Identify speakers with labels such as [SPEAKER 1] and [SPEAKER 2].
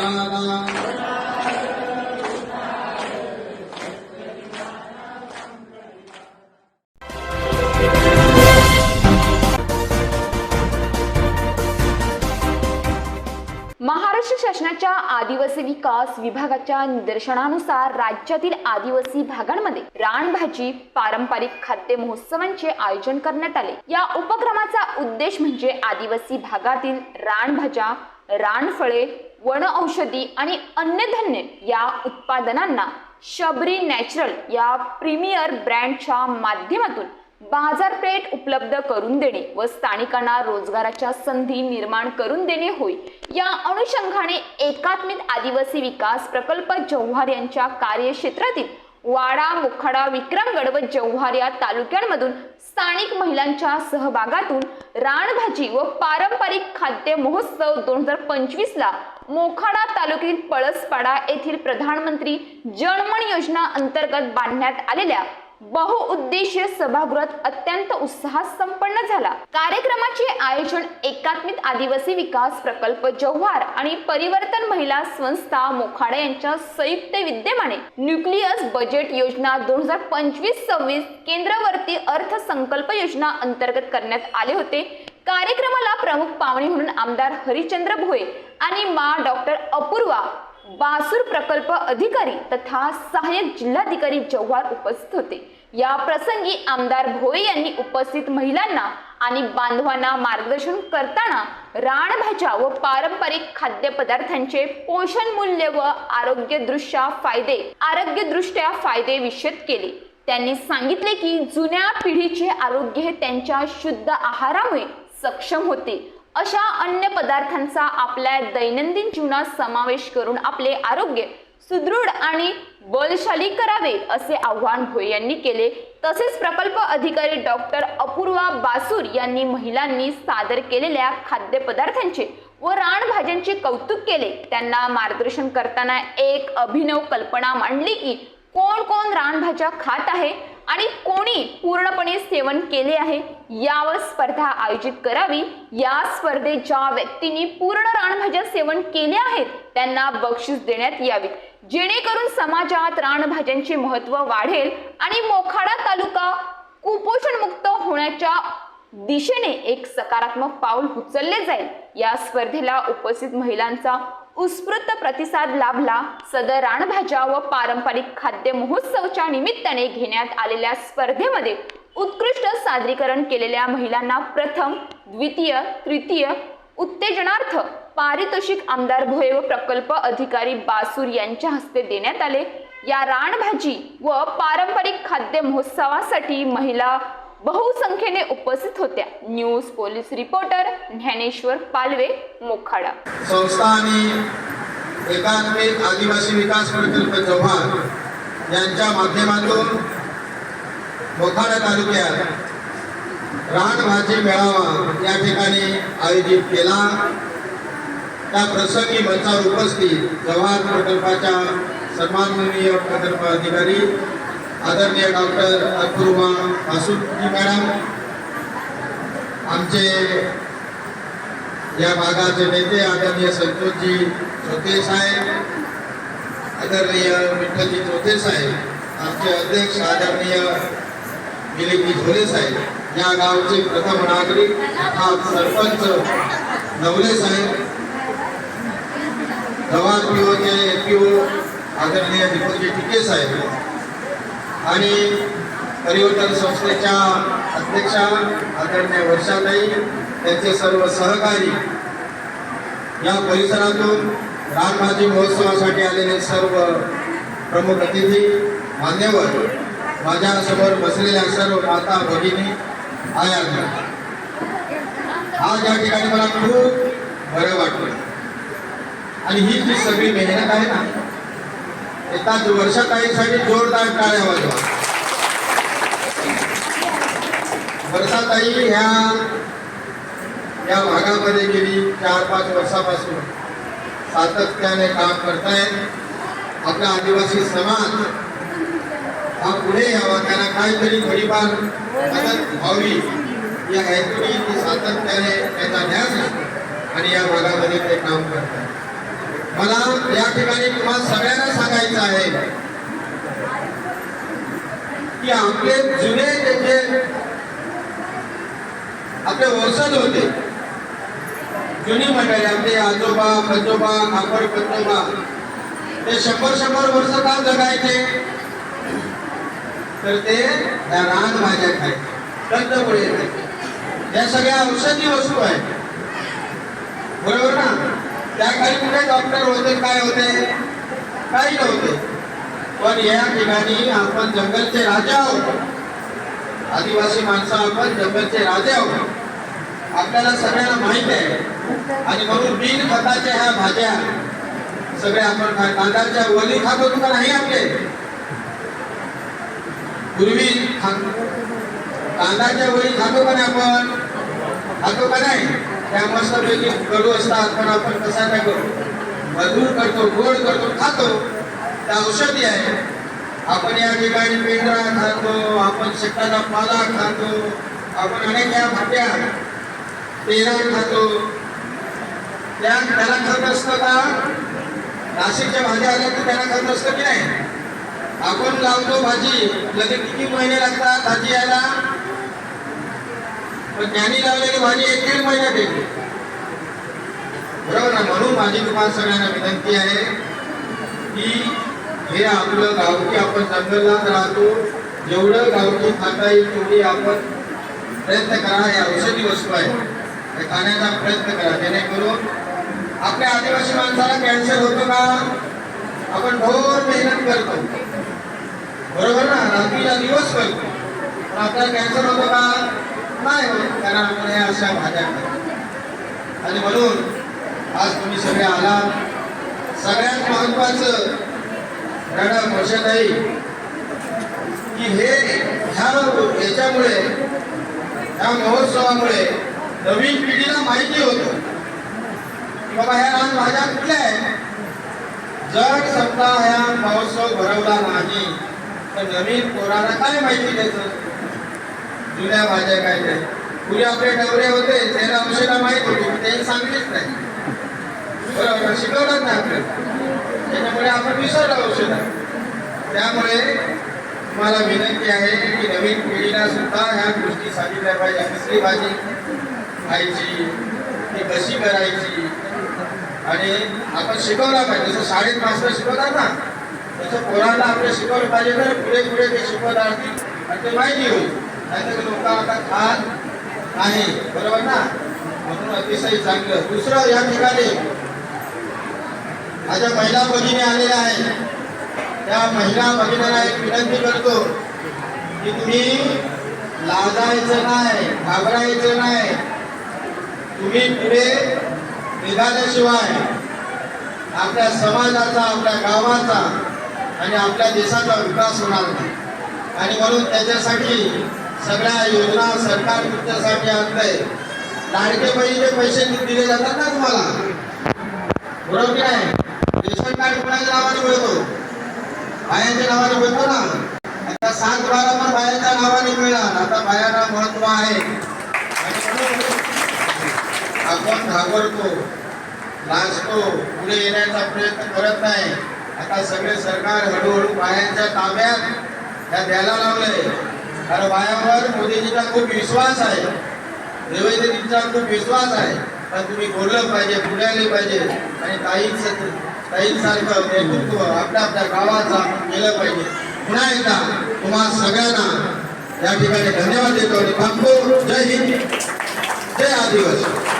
[SPEAKER 1] महाराष्ट्र शासनाच्या आदिवासी विकास विभागाच्या निदर्शनानुसार राज्यातील आदिवासी भागांमध्ये रानभाजी पारंपरिक खाद्य महोत्सवांचे आयोजन करण्यात आले. या उपक्रमाचा उद्देश म्हणजे आदिवासी भागातील रानभाज्या रानफळे वन औषधी आणि अन्नधान्य या उत्पादनांना शबरी नॅचरल या प्रीमियर ब्रँडच्या माध्यमातून बाजारपेठ उपलब्ध करून देणे व स्थानिकांना रोजगाराच्या संधी निर्माण करून देणे होय. या अनुषंगाने एकात्मिक आदिवासी विकास प्रकल्प जव्हार यांच्या कार्यक्षेत्रातील वाडा मोखाडा विक्रमगड व जव्हार या तालुक्यांमधून स्थानिक महिलांच्या सहभागातून रानभाजी व पारंपरिक खाद्य महोत्सव दोन हजार पंचवीसला मोखाडा तालुक्यातील पळसपाडा येथील प्रधानमंत्री जनमन योजना अंतर्गत बांधण्यात आलेल्या बहुउद्देशीय सभागृहात अत्यंत उत्साहात संपन्न झाला. कार्यक्रमाचे आयोजन एकात्मिक आदिवासी विकास प्रकल्प जव्हार आणि परिवर्तन महिला संस्था मोखाडा यांच्या संयुक्त विद्यमाने न्यूक्लियस बजेट योजना दोन हजार पंचवीस सव्वीस केंद्रवर्ती अर्थसंकल्प योजना अंतर्गत करण्यात आले होते. कार्यक्रमाला प्रमुख पाहुणे म्हणून आमदार हरिचंद्र भोये आणि मा डॉक्टर अपूर्वा बासूर प्रकल्प अधिकारी तथा सहाय्यक जिल्हाधिकारी जव्हार उपस्थित होते. या प्रसंगी आमदार भोये यांनी उपस्थित महिलांना आणि बांधवांना मार्गदर्शन करताना रानभाज्या व पारंपरिक खाद्यपदार्थांचे पोषण मूल्य व आरोग्यदृष्ट्या फायदे आरोग्यदृष्ट्या फायदे विषद केले. त्यांनी सांगितले की जुन्या पिढीचे आरोग्य हे त्यांच्या शुद्ध आहारामुळे सक्षम होते. अशा अन्य पदार्थांचा आपल्या दैनंदिन जीवनात समावेश करून आपले आरोग्य सुदृढ आणि बलशाली करावे असे आव्हान भोय यांनी केले. तसेच प्रकल्प अधिकारी डॉक्टर अपूर्वा बासूर यांनी महिलांनी सादर केलेल्या खाद्यपदार्थांचे व रानभाज्यांचे कौतुक केले. त्यांना मार्गदर्शन करताना एक अभिनव कल्पना मांडली की कोण कोण रानभाज्या खात आहे आणि कोणी पूर्णपणे सेवन केले आहे यावर स्पर्धा आयोजित करावी. या स्पर्धेत ज्या व्यक्तींनी पूर्ण रानभाज्या सेवन केल्या आहेत त्यांना बक्षीस देण्यात यावीत. जेणेकरून समाजात रानभाज्यांचे महत्त्व वाढेल आणि मोखाडा तालुका कुपोषण मुक्त होण्याच्या दिशेने एक सकारात्मक पाऊल उचलले जाईल. या स्पर्धेला उपस्थित महिलांचा उत्स्फूर्त प्रतिसाद लाभला. सदर रानभाज्या व पारंपरिक खाद्य महोत्सवच्या निमित्ताने घेण्यात आलेल्या स्पर्धेमध्ये उत्कृष्ट सादरीकरण केलेल्या महिलांना प्रथम द्वितीय तृतीय उत्तेजनार्थ पारितोषिक आमदार भोये व प्रकल्प अधिकारी बासूर यांच्या हस्ते देण्यात आले. या रानभाजी व पारंपरिक खाद्य महोत्सवासाठी महिला बहुसंख्येने उपस्थित होत्या. News police reporter Dnyaneshwar Palve Mokhada.
[SPEAKER 2] संस्था आणि एकात्मिक आदिवासी विकास प्रकल्प चव्हाण यांच्या माध्यमातून मोखाडा तालुक्यात रानभाजी मेळावा या ठिकाणी आयोजित केला. त्या प्रसंगी मंचावर उपस्थित जव्हार प्रकल्पाच्या सन्माननीय प्रकल्प अधिकारी आदरणीय डॉक्टर अपूर्वा वासुकी मॅडम आमचे या भागाचे नेते आदरणीय संतोषजी चौथे साहेब आदरणीय विठ्ठलजी चौथे साहेब आमचे अध्यक्ष आदरणीय मिलिंदी झोले साहेब या गावचे प्रथम नागरिक हा सरपंच नवले साहेब जवान पीओचे पीओ आदरणीय दीपकजी टिके साहेब आणि परिवर्तन संस्थेच्या अध्यक्षा आदरणीय वर्षाताई त्यांचे सर्व सहकारी या परिसरातून रानभाजी महोत्सवासाठी आलेले सर्व प्रमुख अतिथी मान्यवर माझ्यासमोर बसलेल्या सर्व माता भगिनी आया आज या ठिकाणी मला खूप बरं वाटलं. आणि ही जी सगळी मेहनत आहे ना येतात वर्षाताईसाठी जोरदार टाळ्या वाजवा वर्षाताई ह्या या भागामध्ये गेली चार पाच वर्षापासून. सातत्याने काम करतायत आपला आदिवासी समाज हा पुढे यावा. त्यांना काहीतरी थोडीफार मदत व्हावी या हेतूने ती सातत्याने त्याचा ध्यास आणि या भागामध्ये ते काम करतात मला या ठिकाणी तुम्हाला सगळ्यांना सांगायचं आहे की आपले जुने त्याचे आपले वंशज होते जुनी मंडळी आपले आजोबा पंजोबा कापड पंजोबा ते शंभर शंभर वर्ष का जगायचे? तर ते त्या रानभाज्या खायचे कंदमुळे खायचे. या सगळ्या औषधी वस्तू आहेत. बरोबर ना? त्या काळी कुठे डॉक्टर होते काय होते? काही नव्हते. पण या ठिकाणी आपण जंगलचे राजा आहोत. आदिवासी माणसं आपण जंगलचे राजे आहोत. आपल्याला सगळ्यांना माहीत आहे. आणि म्हणून बिन खताच्या ह्या भाज्या सगळ्या आपण कांदाच्या कांद्याच्या वली खात होतो का नाही आपले? पूर्वी खा- कांद्याच्या वली खातो का नाही आपण? खातो का नाही? त्या मस्तपैकी कडू असतात पण आपण कसा काय करू? मजूर करतो गोड करतो खातो. त्या औषधी आहे. आपण या ठिकाणी पेंढरा खातो आपण शेताचा पाला खातो आपण अनेक या भाज्या पेरा खातो. त्या त्याला खात असतं का? नाशिकच्या भाज्या आल्या तर त्याला खात असतं की नाही? आपण लावतो भाजी. लगेच किती महिने लागतात भाजी यायला? पण त्यांनी लावलेली माझी एक दीड महिन्यात येते. बरोबर ना? म्हणून माझी तुम्हाला सगळ्यांना विनंती आहे की हे आपलं गावठी आपण जंगलात राहतो जेवढं गावठी खाता येईल तेवढी आपण प्रयत्न करा हे औषधी वस्तू आहे. हे खाण्याचा प्रयत्न करा जेणेकरून आपल्या आदिवासी माणसाला कॅन्सर होतो का आपण भोर मेहनत करतो. बरोबर ना? रात्रीला दिवस करतो. पण आपल्याला कॅन्सर होतो का? नाही होत कारण आपण हे अशा भाज्या आणि म्हणून आज तुम्ही सगळे आला सगळ्यात महत्वाचं घडा घोषण आहे की हे ह्या याच्यामुळे ह्या महोत्सवामुळे नवीन पिढीला माहिती होतं. की बाबा ह्या रान भाज्या कुठल्या आहेत जर समजा ह्या महोत्सव भरवला नाही तर नवीन कोणाला काय माहिती द्यायचं? जुन्या भाज्या काय ते पूर्वी आपले डवरे होते त्याला औषधा माहीत होती? पण त्यांनी सांगितलेच नाही. बरोबर शिकवलंच नाही आपल्याला. त्याच्यामुळे आपण विसरलो औषध. त्यामुळे तुम्हाला विनंती आहे की नवीन पिढीला सुद्धा ह्या गोष्टी सांगितल्या पाहिजे. कसली भाजी खायची ती कशी करायची? आणि आपण शिकवला पाहिजे. जसं शाळेत मास्टर शिकवतात ना तसं पोरांना आपलं शिकवलं पाहिजे. तर पुढे पुढे ते शिकवत राहतील आणि ते माहिती होईल. नाहीतर लोक आता खात नाही. बरोबर ना? म्हणून अतिशय चांगलं. दुसरं या ठिकाणी माझ्या महिला भगिनी आलेल्या आहेत. त्या महिला भगिनीला एक विनंती करतो की तुम्ही लाजायचं नाही घाबरायचं नाही. तुम्ही पुढे निघाल्याशिवाय आपल्या समाजाचा आपल्या गावाचा आणि आपल्या देशाचा विकास होणार नाही. आणि म्हणून त्याच्यासाठी सगळ्या योजना सरकार तुमच्यासाठी आणतंय. लाडके बहिणीचे पैसे दिले जातात ना तुम्हाला? बरोबर की नाही? रेशन कार्ड कोणाच्या नावाने मिळतो? बायांच्या नावाने मिळतो ना? आता सात बारा पण बायांच्या नावाने मिळणार. आता बायांना महत्त्व आहे. आपण घाबरतो लाजतो पुढे येण्याचा प्रयत्न करत नाही. आता सगळे सरकार हळूहळू बायांच्या ताब्यात त्या द्यायला लावलंय कारण बायावर मोदीजीचा खूप विश्वास आहे. देवेंद्रजींचा खूप विश्वास आहे. पण तुम्ही बोललं पाहिजे पुढे पाहिजे. आणि काही ताईंसारखं नेतृत्व आपल्या आपल्या गावाचा केलं पाहिजे. पुन्हा एकदा तुम्हा सगळ्यांना या ठिकाणी धन्यवाद देतो. आणि थांबतो जय हिंद. जय आदिवासी.